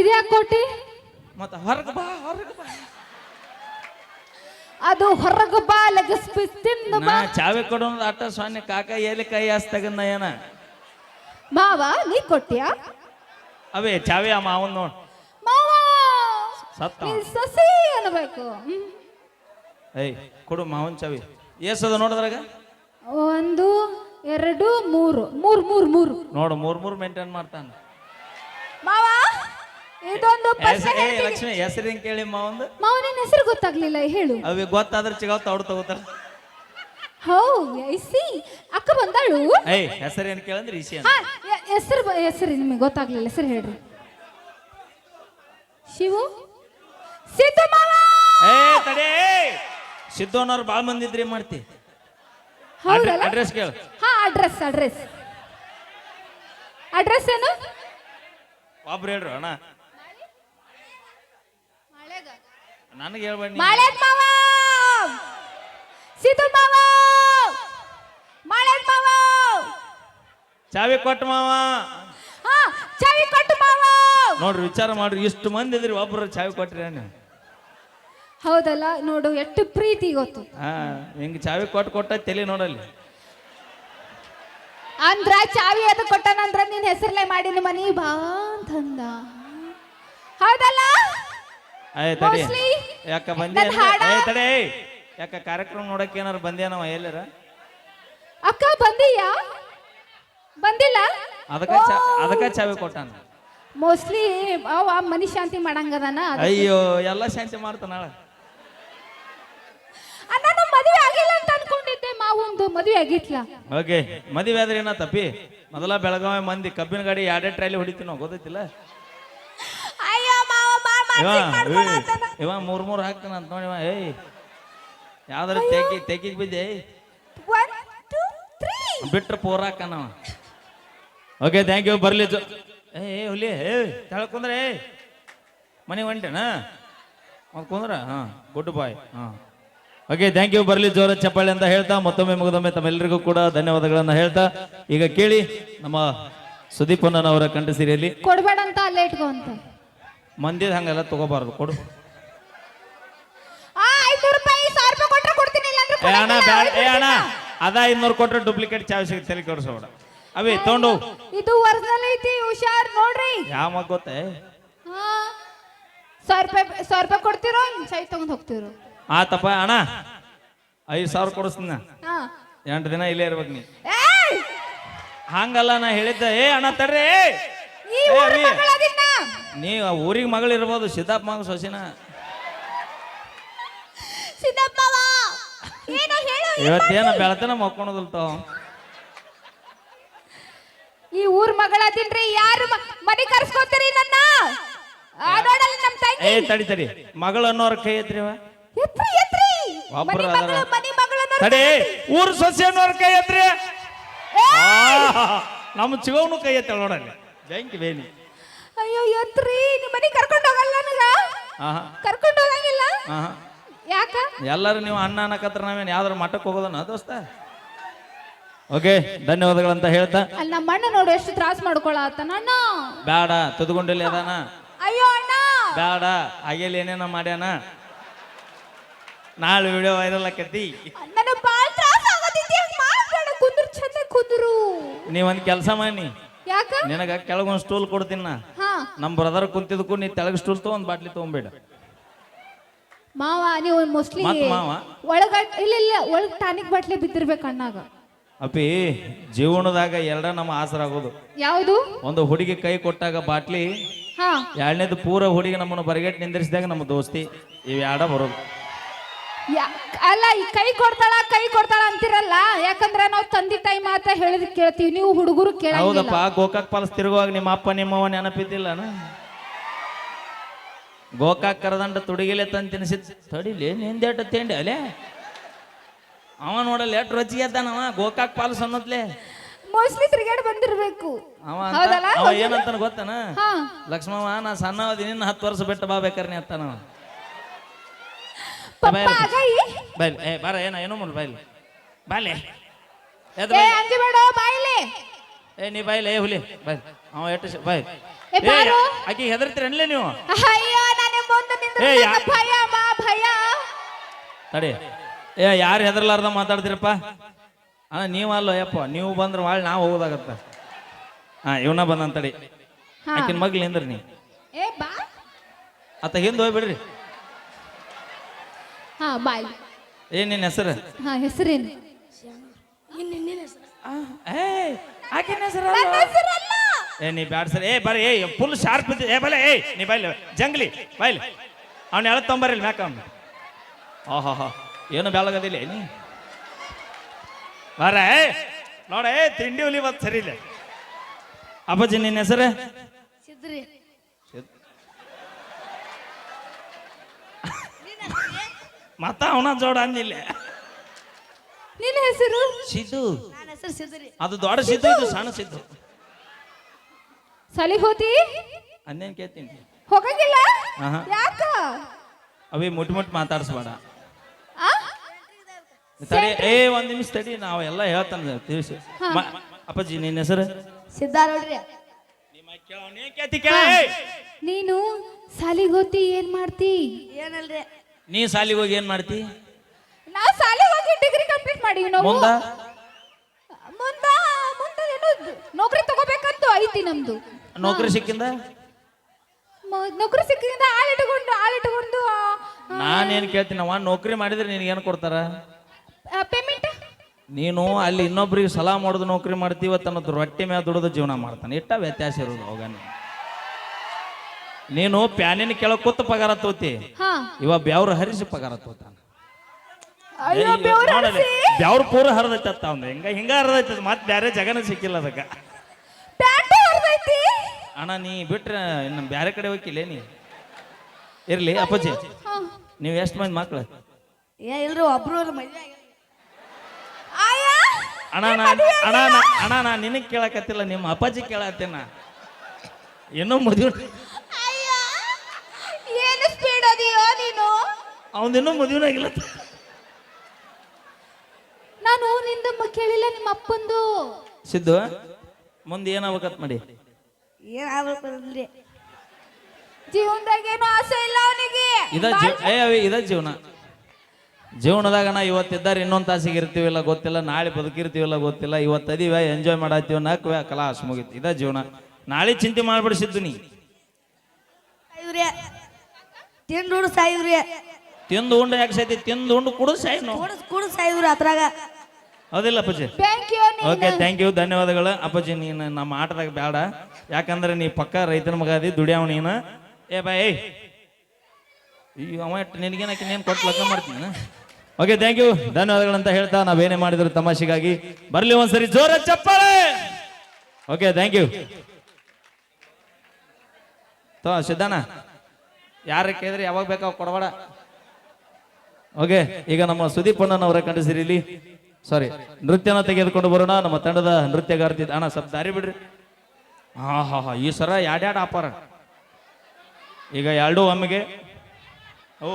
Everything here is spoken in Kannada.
ಇದ್ಯಾಕ್ ಕೊಟ್ಟಿ ಮತ್ತ ಹೊರಗೆ ಬಾ ಹೊರಗೆ ಬಾ. ಅದು ಹೊರಗ ಬಾ ಲಗಸ್ ತಿಂದ ನಾ ಚಾವಿ ಕೊಡೋದು ಅಟ್ಟ ಸೊನ್ನೆ ಕಾಕ ಎಲ್ಲಿ ಕೈ ಹಾಸ್ತಗನ್ನ ಏನ? ಮಾವ ನೀ ಕೊಟ್ಟಿಯ? ಅವೇ ಚಾವಿ ಆ ಮಾವನ್ ನೋಡ್. ಮಾವ ಸತ್ತ ನೀನ್ ಸಸಿ ಅನ್ಬೇಕು. ಏಯ್ ಕೊಡು ಮಾವನ್ ಚಾವಿ. ಎಷ್ಟದ ನೋಡಿದ್ರಾಗ? ಒಂದು ಎರಡು ಮೂರು. ಮೂರು ಮೂರು ಮೂರು. ನೋಡು ಮೂರ್ ಮೂರು ಮೇಂಟೈನ್ ಮಾಡ್ತಾನ. ಇದೊಂದು ಪ್ರಶ್ನೆ ಏ ಹೇಳ್ತೀನಿ. ಲಕ್ಷ್ಮಿ ಹೆಸರು ಹೆಂಗ್ ಕೇಳಿ ಮಾವಂದು ಮಾವನ ಹೆಸರು ಗೊತ್ತಾಗ್ಲಿಲ್ಲ ಹೇಳು. ಅವಿ ಗೊತ್ತಾದ್ರೆ ಚಿಗಾವ್ ತೌಡ್ ತಗೋತಾರ. ಹೌ ಸಿ ಅಕ್ಕ ಬಂದಾಳು? ಏಯ್ ಹೆಸರು ಏನು ಕೇಳಂದ್ರೆ ಇಸಿ ಅಂತ. ಹಾ ಹೆಸರು ಹೆಸರು ನಿಮಗೆ ಗೊತ್ತಾಗ್ಲಿಲ್ಲ ಹೆಸರು ಹೇಳ್ರಿ. ಶಿವು? ಸಿದ್ದು ಮಾವ! ಏ ತಡೆ ಸಿದ್ದೋನವ್ರು ಬಾಳ್ ಮಂದಿ ಇದ್ರೆ ಏನ್ ಮಾಡ್ತಿ? ಹೌದಲ್ಲ? ಅಡ್ರೆಸ್ ಕೇಳು. ಹಾ ಅಡ್ರೆಸ್ ಅಡ್ರೆಸ್ ಅಡ್ರೆಸ್ ಏನು? ಒಬ್ರು ಹೇಳ್ರು ಅಣ್ಣ. ನನಗೆ ಹೇಳ್ಬೇಡಿ ನೀ. ಮಾಳೇದ್ ಮಾವ! ಸಿದ್ದು ಮಾವ! ಮಾಳೇದ್ ಮಾವ! ಚಾವಿ ಕೊಟ್ಟು ಮಾವ. ಹಾ ಚಾವಿ ಕೊಟ್ಟು ಮಾವ! ನೋಡ್ರಿ ವಿಚಾರ ಮಾಡ್ರಿ. ಇಷ್ಟು ಮಂದಿ ಇದ್ರಿ ಒಬ್ರು ಚಾವಿ ಕೊಟ್ರಿ ನೀವು ಹೌದಲ್ಲ ನೋಡು ಎಷ್ಟು ಪ್ರೀತಿ ಗೊತ್ತು. ಹಾ ಹಿಂಗ್ ಚಾವಿ ಕೊಟ್ಟು ಕೊಟ್ಟ ತಲೆ ನೋಡಲ್ಲಿ. ಅಂದ್ರ ಚಾವಿ ಅದು ಕೊಟ್ಟನಂದ್ರ ನಿನ್ ಹೆಸರ್ಲೆ ಮಾಡಿ ಮನಿ ಬಾ ಅಂತಂದ. ಹೌದಲ್ಲ? ಏ ತಡಿ. Mostly ಯಾಕ ಬಂದಿ ನನ್ ಹಾಡ- ಏ ತಡೆ. ಯಾಕ ಕಾರ್ಯಕ್ರಮ ನೋಡಕ್ ಏನಾರ ಬಂದೇನವ ಎಲ್ಲರ? ಅಕ್ಕ ಬಂದೀಯ? ಬಂದಿಲ್ಲ? ಅದಕ್ಕ ಚಾ- ಅದಕ್ಕ ಚಾವಿ ಕೊಟ್ಟಾನ. ಮೋಸ್ಟ್ಲಿ ಅವ ಮನಿ ಶಾಂತಿ ಮಾಡಂಗದಾನ ಅದು. ಅಯ್ಯೋ ಎಲ್ಲ ಶಾಂತಿ ಮಾಡ್ತಾನಾಳ ಅಣ್ಣ ಮದುವೆ ಆಗಿಲ್ಲ ಅಂತ ಅನ್ಕೊಂಡಿದ್ದೆ ಮಾವಂದು ಮದುವೆ ಆಗಿತ್ಲ. ಓಕೆ ಮದುವೆ ಆದ್ರೆ ಏನ ತಪ್ಪಿ ಮೊದಲ ಬೆಳಗಾವಿ ಮಂದಿ ಕಬ್ಬಿನ ಗಾಡಿ ಎರಡೇ ಟ್ರೈಲಿ ಹೊಡಿತೀವಿ ನಾವು ಗೊತ್ತೈತಿಲ್ಲ? ಇವ. ಇವ ಮೂರ್ ಮೂರ್ ಹಾಕ್ತಾನ ಅಂತ ನೋಡಿ ಏಯ್. ಯಾವ್ದಾರ ತೆಗಿ ತೆಗಿಗ್ ಬಿದ್ದೆ ಬಿಟ್ರೆ ಪೋರ್ ಹಾಕನವ ಓಕೆ ಥ್ಯಾಂಕ್ ಯು ಬರ್ಲಿ ಜೊ ಏ ಹುಲಿ ಏ ತೆಳಗ್ ಕುಂದ್ರೆ ಏ ಮನೆ ಹೊಂಟೇನಾ? ಅದು ಕುಂದ್ರ? ಹಾಂ ಗುಡ್ ಬಾಯ್ ಹಾಂ. ಓಕೆ ಥ್ಯಾಂಕ್ ಯು ಬರಲಿ ಜೋರ ಚಪ್ಪಾಳೆ ಅಂತ ಹೇಳ್ತಾ ಮತ್ತೊಮ್ಮೆ ಮುಗಿದೊಮ್ಮೆ ತಮ್ಮೆಲ್ಲರಿಗೂ ಕೂಡ ಧನ್ಯವಾದಗಳನ್ನ ಹೇಳ್ತಾ ಈಗ ಕೇಳಿ ನಮ್ಮ ಸುದೀಪ್ ಅವರ ಕಂಠ ಸಿರಿಯಲ್ಲಿ. ಕೊಡ್ಬೇಡ ಅಂತ ಅಲ್ಲೇ ಇಟ್ಕೋ ಅಂತ. ಮಂದಿದ ಹಂಗೆಲ್ಲ ತಗೋಬಾರ್ದು ಕೊಡು. ಏ ಅಣ್ಣ. ಬ್ಯಾಡ ಏ ಅಣ್ಣ ಅದ ಐದ್ನೂರು ಕೊಟ್ರೆ ಡೂಪ್ಲಿಕೇಟ್ ಚಾವಿ ಸಿಗುತ್ತೆ ತಲೆ ಕೆಡಿಸೋಬೇಡ ಅವೇ ತೊಗೊಂಡು. ಇದು ಒರಿಜಿನಲ್ ಐತಿ ಹುಷಾರ್ ನೋಡ್ರಿ. ಯಾವ ಮಗ ಗೊತ್ತೇ? ಸಾವಿರ ರೂಪಾಯಿ ಸಾವಿರ ರೂಪಾಯಿ ಕೊಡ್ತಿರೋ ಸೈ ತಗೊಂಡ್ ಹೋಗ್ತಿರೋ? ಆತಪ್ಪ ಅಣ್ಣ. ಐದು ಸಾವಿರ ಕೊಡಿಸ್ತೀನ ಎಂಟು ದಿನ ಇಲ್ಲೇ ಇರ್ಬೇಕು ನೀ! ಹಂಗಲ್ಲ ನಾ ಹೇಳಿದ್ದೆ. ಏ ಅಣ್ಣ ತಡ್ರಿ ಈ ಏ, ಊರ್ ಅವಿ. ಮಗಳದಿನ್ನ. ನೀ ಆ ಊರಿಗೆ ಮಗಳು ಇರ್ಬೋದು ಸಿದ್ದಾಪ್ ಮಗ ಸೊಸಿನ. ಸಿದ್ದಪ್ಪವ ಏನೋ ಹೇಳು ಇವತ್ತೇನ ಬೆಳತನ ಮಕ್ಕೊಳದಲ್ ತಾವ ಈ ಊರ್ ಮಗಳದಿನ್ರಿ ಯಾರು ಮ- ಮನೆ ಕರ್ಸ್ಕೊತೀರಿ ನನ್ನ? ಆ, ನೋಡಲ್ಲ ನಮ್ ಏ ತಂಗಿ ತಡಿ ತಡಿ. ಮಗಳ ಅನ್ನೋರ ಕೈ ಎತ್ರಿ ಅವ. ಎತ್ರಿ ಎತ್ರಿ. ಒಬ್ರು ಮನೆ ಮಗಳು ಅದಾರ. ಮನೆ ಮಗಳನ್ನ ತಡಿ ಊರು ಸೊಸೆ ಅನ್ನೋರ ಕೈ ಎತ್ರಿ. ಆ, ನಮ್ಮ ಚಿಗವನು ಕೈ ಎತ್ತ ನೋಡಲ್ಲಿ. ಬೆಂಕಿ ಬೇನಿ ಅಯ್ಯೋ ಎತ್ರಿ ನಿಮ್ಮ ಮನೆ ಕರ್ಕೊಂಡು ಹೋಗಲ್ಲ ನನಗ? ಆಹಾ. ಕರ್ಕೊಂಡು ಹೋಗಂಗಿಲ್ಲ? ಆಹಾ. ಯಾಕ? ಎಲ್ಲರೂ ನೀವು ಅಣ್ಣ ಅನ್ನಕತ್ರ ನಾವೇನು ಯಾವ್ದಾರು ಮಠಕ್ಕೆ ಹೋಗೋದನ ದೋಸ್ತ. ಓಕೆ ಧನ್ಯವಾದಗಳಂತ ಹೇಳ್ತಾ. ಅಲ್ಲಿ ನಮ್ಮ ಅಣ್ಣ ನೋಡು ಎಷ್ಟು ತ್ರಾಸ ಮಾಡ್ಕೊಳತ್ತಾನ ಅಣ್ಣ. ಬೇಡ ತುದ್ಕೊಂಡಿಲ್ಲ ಅದಾನ. ಅಯ್ಯೋ ಅಣ್ಣ. ಬೇಡ ಹಾಗೆಲ್ಲ ಏನೇನ ಮಾಡ್ಯಾನ. ನಾಳೆ ವಿಡಿಯೋ ವೈರಲ್ ಆಕತಿ. ನನಗೆ ಭಾಳ ತ್ರಾಸ ಆಗತೈತಿ ಹಂಗ್ ಮಾಡ್ಬೇಡ ಕುಂದ್ರು ಚಂದ ಕುಂದ್ರು. ನೀವೊಂದು ಕೆಲಸ ಮಾಡಿ. ಯಾಕ? ನಿನಗ ಕೆಳಗೊಂದು ಸ್ಟೂಲ್ ಕೊಡ್ತೀನಿ ನಾ. ಹಾ. ನಮ್ಮ ಬ್ರದರ್ ಕುಂತಿದ್ಕು ನೀ ತೆಳಗ ಸ್ಟೂಲ್ ತಗೊಂಡ್ ಬಾಟ್ಲಿ ತಗೊಂಬೇಡ ಮಾವ ನೀವು ಮೋಸ್ಟ್ಲಿ ಮತ್ತ್ ಮಾವ? ಒಳಗ ಇಲ್ಲ ಇಲ್ಲ ಒಳಗ್ ಟಾನಿಕ್ ಬಾಟ್ಲಿ ಬಿದ್ದಿರ್ಬೇಕು ಅಣ್ಣಾಗ. ಅಪ್ಪಿ ಜೀವನದಾಗ ಎರಡ ನಮ್ಮ ಆಸರಾಗೋದು. ಯಾವುದು? ಒಂದು ಹುಡುಗಿ ಕೈ ಕೊಟ್ಟಾಗ ಬಾಟ್ಲಿ ಹಾ. ಎರಡನೇದು ಪೂರ ಹುಡುಗಿ ನಮ್ಮನ್ನು ಬರ್ಗೆಟ್ ನಿಂದಿರಿಸಿದಾಗ ನಮ್ಮ ದೋಸ್ತಿ ಇವು ಎರಡ ಬರೋದು. ಯಾ- ಅಲ್ಲ ಈ ಕೈ ಕೊಡ್ತಾಳ ಕೈ ಕೊಡ್ತಾಳ ಅಂತಿರಲ್ಲ ಯಾಕಂದ್ರೆ ನಾವು ತಂದೆ ತಾಯಿ ಮಾತ ಹೇಳಿದ್ ಕೇಳ್ತೀವಿ ನೀವು ಹುಡುಗರು ಕೇಳಂಗಿಲ್ಲ. ಹೌದಪ್ಪ ಗೋಕಾಕ್ ಪಾಲಸ್ ತಿರುಗುವಾಗ ನಿಮ್ಮ ಅಪ್ಪ ನಿಮ್ಮವ ನೆನಪಿದ್ದಿಲ್ಲ ಗೋಕಾಕ್ ಕರದಂಡ ತುಡಿಗಿಲೆ ತಂದು ತಿನ್ಸಿದ್ ತಡಿಲಿ ನಿಂದೇಟ ತಿಂಡಿ ಅಲೆ? ಅವ ನೋಡಲ್ಲ ಎಷ್ಟು ರುಚಿಗೆ ಅವ ಗೋಕಾಕ್ ಪಾಲಸ್ ಅನ್ನೋದ್ಲೆ? ಮೋಸ್ಟ್ಲಿ ತಿರುಗಾಡಿ ಬಂದಿರ್ಬೇಕು. ಅವ ಅಂತ- ಹೌದಲ್ಲ ಅವ ಏನಂತಾನ ಗೊತ್ತನ? ಹಾ. ಲಕ್ಷ್ಮವ್ವ ನಾ ಸಣ್ಣ ನಿನ್ನ ಹತ್ತು ವರ್ಷ ಬಿಟ್ಟು ಬಾ ಬೇಕಾರೆ ನೀ ಅತ್ತಾನವ ಪಪ್ಪ ಬೈಲ್ ಏ ಬಾರ ಏನ ಏನೋ ಮುಲ್ ಬೈಲ್. ಬಾಲೆ. ಎದ್ ಏ ಬೈಲ್. ಅಂಜಬೇಡ ಬಾಯಿಲೆ. ಏ ನೀ ಏ ಹುಲಿ ಅವ ಏ ಬಾರೋ. ಆಕಿ ಹೆದರ್ತೀರನ್ಲೇ ನೀವು? ಅಯ್ಯೋ ನಾನು ಮುಂದೆ ನಿಂತ್ರೆ ಏ, ಯಾ- ನಂಗೆ ಭಯ ಮಾ ಭಯ. ತಡಿ. ಏ ಯಾರು ಹೆದರ್ಲಾರ್ದ ಮಾತಾಡ್ತೀರಪ್ಪ? ಅಣ್ಣ ನೀವು ಅಲ್ಲೋ ಯಪ್ಪ ನೀವು ಬಂದ್ರೆ ಭಾಳ ನಾವು ಹೋಗೋದಾಗತ್ತ. ಹಾ ಇವನ ಬಂದಂತಡಿ ಹಾ. ಆಕಿನ ಮಗ್ಳು ನಿಂದ್ರಿ ನೀ. ಏ ಬಾ. ಆತ ಹಿಂದೆ ಹೋಗ್ಬಿಡ್ರಿ. ಹಾ ಬಾಯ್. ಏನ್ ನಿನ್ನ ಹೆಸರು? ಹಾ ಹೆಸರೇನು? ಏ ಆಕಿನ ಹೆಸರು? ಏ ನೀ ಬ್ಯಾಡ ಸರ್. ಏ ಬರ್ರಿ ಏ ಫುಲ್ ಶಾರ್ಪ್ ಇದ್ದಿ. ಏ ಬಲೆ ಏ ನೀ ಬೈಲಿ ಜಂಗ್ಲಿ ಬೈಲಿ. ಅವ್ನ ಎಳತ್ ತೊಂಬರಿಲ್ಲ ಮ್ಯಾಕ ಅವ್ನು ಆಹಾ ಹೋ ಏನು ಬೆಳಗದಿಲ್ಲ ನೀ? ಬರ ಏ ನೋಡ ಏ ತಿಂಡಿ ಉಲಿ ಬತ್ ಸರಿ ಇಲ್ಲ. ಅಪ್ಪಾಜಿ ನಿನ್ನ ಹೆಸರು? ಸಿದ್ರಿ. ಮತ್ತ ಅವನ ಜೋಡ ಅಂದಿಲ್ಲ. ನಿನ್ನ ಹೆಸರು? ಸಿದ್ದು. ನನ್ನ ಹೆಸರು ಸಿದ್ರಿ ಅದು ದೊಡ್ಡ ಸಿದ್ದು ಇದು ಸಣ್ಣ ಸಿದ್ದು. ಸಲಿ ಹೋತಿ? ಅಂದೇನ್ ಕೇಳ್ತೀನಿ. ಹೋಗಂಗಿಲ್ಲ? ಆಹಾ. ಯಾಕ? ಅವಿ ಮುಟ್ ಮುಟ್ ಮಾತಾಡ್ಸ್ಬೇಡ. ಆ? ತಡಿ ಏ ಒಂದ್ ನಿಮಿಷ ತಡಿ ನಾವು ಎಲ್ಲ ಹೇಳ್ತಾನೆ ತಿಳಿಸಿ. ಮ- ಅಪ್ಪಾಜಿ ನಿನ್ನ ಹೆಸರು? ಸಿದ್ದಾರ ನೋಡ್ರಿ. ಕೇಳ್ತಿ ಕೇಳ? ನೀನು ಸಾಲಿಗೆ ಹೋತಿ ಏನ್ ಮಾಡ್ತಿ? ಏನಲ್ರಿ? ನೀ ಸಾಲಿಗೆ ಹೋಗಿ ಏನ್ ಮಾಡ್ತಿ? ನಾ ಸಾಲಿ ಹೋಗಿ ಡಿಗ್ರಿ ಕಂಪ್ಲೀಟ್ ಮಾಡೀವಿ ನಾವು. ಮುಂದ? ಮುಂದ ಮುಂದ ಏನು ನೌಕರಿ ತಗೋಬೇಕಂತ ಐತಿ ನಮ್ದು. ನೌಕರಿ ಸಿಕ್ಕಿಂದ? ಮ- ನೌಕರಿ ಸಿಕ್ಕಿಂದ ಆಳ್ ಇಟ್ಕೊಂಡು ಆಳ್ ಇಟ್ಕೊಂಡು ನಾನೇನ್ ಕೇಳ್ತೀನಿ ಅವ ನೌಕರಿ ಮಾಡಿದ್ರೆ ನಿನಗೆ ಏನು ಕೊಡ್ತಾರ? ಪೇಮೆಂಟ್ ನೀನು ಅಲ್ಲಿ ಇನ್ನೊಬ್ರಿಗೆ ಸಲಾ ಮಾಡೋದು ನೌಕರಿ ಮಾಡ್ತೀವ ಅನ್ನೋದು ರೊಟ್ಟಿ ಮೇಲೆ ದುಡಿದು ಜೀವನ ಮಾಡ್ತಾನೆ. ಇಟ್ಟ ವ್ಯತ್ಯಾಸ ಇರೋದು ಅವಾಗ. ನೀನು ಪ್ಯಾನಿನ ಕೆಳ ಕೂತ ಪಗಾರ ತೋತಿ ಹಾ. ಇವ ಬ್ಯಾವ್ರ ಹರಿಸಿ ಪಗಾರ ತೋತಾನ ಅಯ್ಯೋ ಬೆವ್ರು ಹರಿಸಿ? ಬೆವ್ರು ಪೂರ ಹರಿದೈತ ಅವ್ನು. ಹಿಂಗ ಹಿಂಗ ಹರಿದೈತೆ. ಮತ್ತೆ ಬ್ಯಾರೆ ಜಗನ ಸಿಕ್ಕಿಲ್ಲ ಅದಕ್ಕ. ಪ್ಯಾಂಟ್ ಹರಿದೈತಿ? ಅಣ್ಣ ನೀ ಬಿಟ್ರೆ ಇನ್ನು ಬ್ಯಾರೆ ಕಡೆ ಹೋಗಿಲ್ಲ ನೀ? ಇರ್ಲಿ ಅಪ್ಪಾಜಿ. ಹಾ. ನೀವು ಎಷ್ಟು ಮಂದಿ ಮಕ್ಳು? ಏ ಇಲ್ರಿ ಒಬ್ರು ಮದ್ವೆ ಆಗ್ಯಾರ. ಆಯಾ ಅಣ್ಣ ನಾ ಅಣ್ಣ ನಾ ಅಣ್ಣ ನಾ ನಿನಗೆ ಕೇಳಕತ್ತಿಲ್ಲ ನಿಮ್ಮ ಅಪ್ಪಾಜಿ ಕೇಳತ್ತೇನ. ಏನೋ ಮದುವೆ ಅಯ್ಯ ಏನು ಸ್ಪೀಡ್ ಅದೀಯೋ ನೀನು ಅವನಿನ್ನೂ ಮದುವೆ ಆಗಿಲ್ಲ. ನಾನು ನಿಂದ ಕೇಳಿಲ್ಲ ನಿಮ್ಮ ಅಪ್ಪಂದು. ಸಿದ್ದು ಮುಂದೆ ಏನಾಗ್ಬೇಕತ್ ಮಾಡಿ. ಏನಾಗ್ಬೇಕಂದ್ರೆ? ಜೀವನದಾಗ ಏನು ಆಸೆ ಇಲ್ಲ ಅವನಿಗೆ. ಇದ ಜೀವ ಏ ಅವಿ ಇದ ಜೀವನ. ಜೀವನದಾಗ ನಾ ಇವತ್ತಿದ್ದಾರೆ ಇನ್ನೊಂದು ತಾಸಿಗೆ ಇರ್ತೀವಿಲ್ಲ ಗೊತ್ತಿಲ್ಲ. ನಾಳೆ ಬದುಕಿರ್ತೀವಿಲ್ಲ ಗೊತ್ತಿಲ್ಲ. ಇವತ್ತು ಅದೀವ ಎಂಜಾಯ್ ಮಾಡತ್ತೀವಿ ನಾಲ್ಕು ಕಲಾಸ್ ಮುಗೀತು? ಇದ ಜೀವನ. ನಾಳೆ ಚಿಂತೆ ಮಾಡ್ಬಿಡಿಸಿದ್ದು ನೀ. ಸಾಯಿವ್ರಿ. ತಿಂದು ಹುಡು ಸಾಯಿವ್ರಿ. ತಿಂದು ಉಂಡು ಯಾಕೆ ಸೈತಿ? ತಿಂದು ಉಂಡು ಕುಡಿದು ಸಾಯಿ ನಾವು ಕುಡ್ಸ್ ಕುಡ್ಸ್ ಸಾಯಿವ್ರಿ ಅದ್ರಾಗ. ಹೌದಿಲ್ಲ ಅಪ್ಪಾಜಿ? Thank you okay thank you ಧನ್ಯವಾದಗಳು. ಅಪ್ಪಾಜಿ ನೀನು ನಮ್ಮ ಆಟದಾಗ ಬೇಡ ಯಾಕಂದ್ರೆ ನೀ ಪಕ್ಕ ರೈತನ ಮಗ ಅದಿ ದುಡಿಯವ ನೀನು. ಏ ಬಾ ಏಯ್. ಈ ಅವ ನಿನಗೇನಕ್ಕೆ ನೀನು ಕೊಟ್ಟು ಲಗ್ನ ಮಾಡ್ತೀನಿ ಓಕೆ ಥ್ಯಾಂಕ್ ಯು ಧನ್ಯವಾದಗಳಂತ ಹೇಳ್ತಾ ನಾವೇನೇ ಮಾಡಿದ್ರು ತಮಾಷೆಗಾಗಿ. ಬರ್ಲಿ ಒಂದ್ಸರಿ ಜೋರ ಚಪ್ಪಾಳೆ! ಓಕೆ ಥ್ಯಾಂಕ್ ಯು ತೋ ಸಿದ್ಧಾನ. ಯಾರ ಕೇಳಿದ್ರೆ ಯಾವಾಗ ಬೇಕಾವ ಕೊಡಬೇಡ. ಓಕೆ, ಈಗ ನಮ್ಮ ಸುದೀಪ್ ಅಣ್ಣನವರ ಕಂಡಿಸಿರಿಲಿ ಸಾರಿ ನೃತ್ಯನ ತೆಗೆದುಕೊಂಡು ಬರೋಣ. ನಮ್ಮ ತಂಡದ ನೃತ್ಯಗಾರ್ತಿ ಅಣ್ಣ, ಸ್ವಲ್ಪ ದಾರಿ ಬಿಡ್ರಿ. ಹಾ ಹಾ ಹಾ, ಈ ಸರ ಎರಡ್ಯಾಡ್ ಆಪಾರ? ಈಗ ಎರಡು ಒಮ್ಮೆಗೆ. ಓ